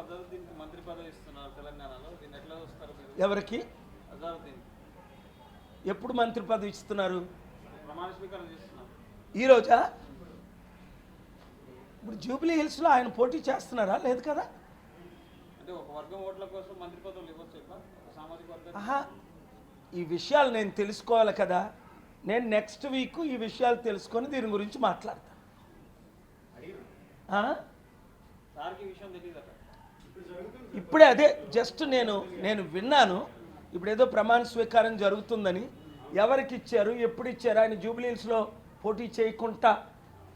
అజరుద్దీన్కి మంత్రి పదవి ఇస్తున్నారు తెలంగాణలో. దీన్ని ఎట్లా చూస్తారు మీరు? ఎవరికి? అజరుద్దీన్. ఎప్పుడు మంత్రి పదవి ఇస్తున్నారు? ప్రమాణ స్వీకారం చేస్తున్నారు. ఈరోజా ఇప్పుడు జూబ్లీ హిల్స్లో ఆయన పోటీ చేస్తున్నారా? లేదు కదా? అంటే ఒక వర్గం ఓట్ల కోసం మంత్రి పదవులు ఇవ్వచ్చు సామాజిక వర్గం ఆహా ఈ విషయాలు నేను తెలుసుకోవాలి కదా. నేను నెక్స్ట్ వీక్ ఈ విషయాలు తెలుసుకొని దీని గురించి మాట్లాడతాను? సార్కి విషయం తెలియదట ఇప్పుడే అదే జస్ట్ నేను నేను విన్నాను. ఇప్పుడు ఏదో ప్రమాణ స్వీకారం జరుగుతుందని. ఎవరికి ఇచ్చారు ఎప్పుడు ఇచ్చారు ఆయన జూబ్లీహిల్స్లో పోటీ చేయకుండా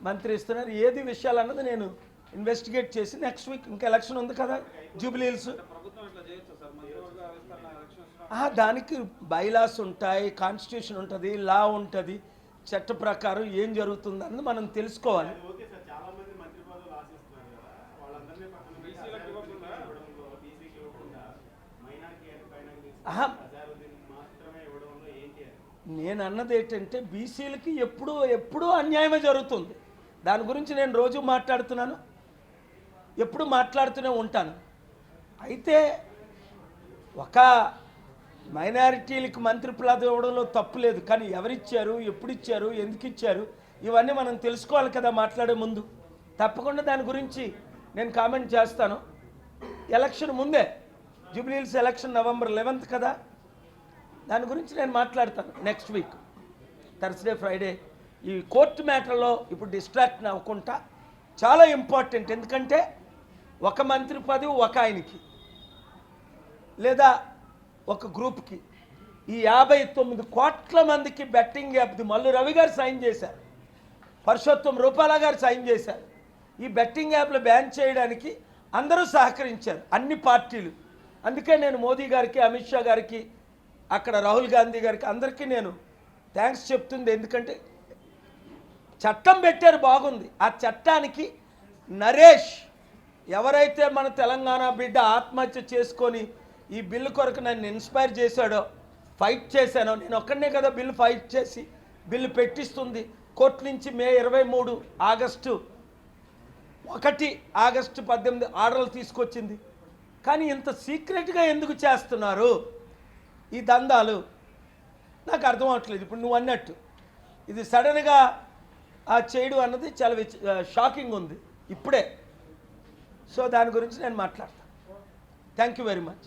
మంత్రి ఇస్తున్నారు. ఏది విషయాలు అన్నది నేను ఇన్వెస్టిగేట్ చేసి నెక్స్ట్ వీక్ ఇంకా ఎలక్షన్ ఉంది కదా జూబ్లీహిల్స్. ఆ, దానికి బైలాస్ ఉంటాయి కాన్స్టిట్యూషన్ ఉంటుంది లా ఉంటుంది చట్ట ప్రకారం ఏం జరుగుతుంది అన్నది మనం తెలుసుకోవాలి ఓకే సార్ చాలా మంది మంత్రి పదవులు ఆశిస్తున్నారు కదా వాళ్ళందరినీ పక్కన పెట్టి బీసీలకు ఇవ్వకుండా ఇవ్వడంలో బీసీకి ఇవ్వకుండా మైనార్టీ అని పైన ఆహా. అజారుద్దీన్ మాత్రమే ఇవ్వడంలో ఏంటి అని నేను అన్నది ఏంటంటే బీసీలకి ఎప్పుడూ ఎప్పుడూ అన్యాయమే జరుగుతుంది. దాని గురించి నేను రోజు మాట్లాడుతున్నాను. ఎప్పుడు మాట్లాడుతూనే ఉంటాను. అయితే ఒక మైనారిటీలకు మంత్రి పదవి ఇవ్వడంలో తప్పు లేదు. కానీ ఎవరిచ్చారు ఎప్పుడు ఇచ్చారు ఎందుకు ఇచ్చారు ఇవన్నీ మనం తెలుసుకోవాలి కదా మాట్లాడే ముందు. తప్పకుండా దాని గురించి నేను కామెంట్ చేస్తాను. ఎలక్షన్ ముందే జూబ్లీహిల్స్ ఎలక్షన్ నవంబర్ లెవెన్త్ కదా? దాని గురించి నేను మాట్లాడతాను నెక్స్ట్ వీక్ థర్స్డే ఫ్రైడే ఈ కోర్టు మ్యాటర్లో ఇప్పుడు డిస్ట్రాక్ట్ అవ్వకుండా చాలా ఇంపార్టెంట్ ఎందుకంటే ఒక మంత్రి పదవి ఒక ఆయనకి లేదా ఒక గ్రూప్కి ఈ యాభై తొమ్మిది కోట్ల మందికి బెట్టింగ్ యాప్ది మల్లు రవి గారు సైన్ చేశారు. పరుషోత్తం రూపాల గారు సైన్ చేశారు. ఈ బెట్టింగ్ యాప్లు బ్యాన్ చేయడానికి అందరూ సహకరించారు. అన్ని పార్టీలు. అందుకే నేను మోదీ గారికి అమిత్ షా గారికి అక్కడ రాహుల్ గాంధీ గారికి అందరికీ నేను థ్యాంక్స్ చెప్తుంది. ఎందుకంటే చట్టం పెట్టారు బాగుంది. ఆ చట్టానికి నరేష్ ఎవరైతే మన తెలంగాణ బిడ్డ ఆత్మహత్య చేసుకొని ఈ బిల్లు కొరకు నన్ను ఇన్స్పైర్ చేశాడో ఫైట్ చేశానో నేను ఒక్కడనే కదా బిల్లు ఫైట్ చేసి బిల్లు పెట్టిస్తుంది. కోర్టు నుంచి మే ఇరవై మూడు ఆగస్టు ఒకటి ఆగస్టు పద్దెనిమిది ఆర్డర్లు తీసుకొచ్చింది. కానీ ఇంత సీక్రెట్గా ఎందుకు చేస్తున్నారు? ఈ దందాలు నాకు అర్థం అవట్లేదు. ఇప్పుడు నువ్వు అన్నట్టు ఇది సడన్గా ఆ చేయడం అన్నది చాలా షాకింగ్ ఉంది. ఇప్పుడే. సో దాని గురించి నేను మాట్లాడతాను థ్యాంక్ యూ వెరీ మచ్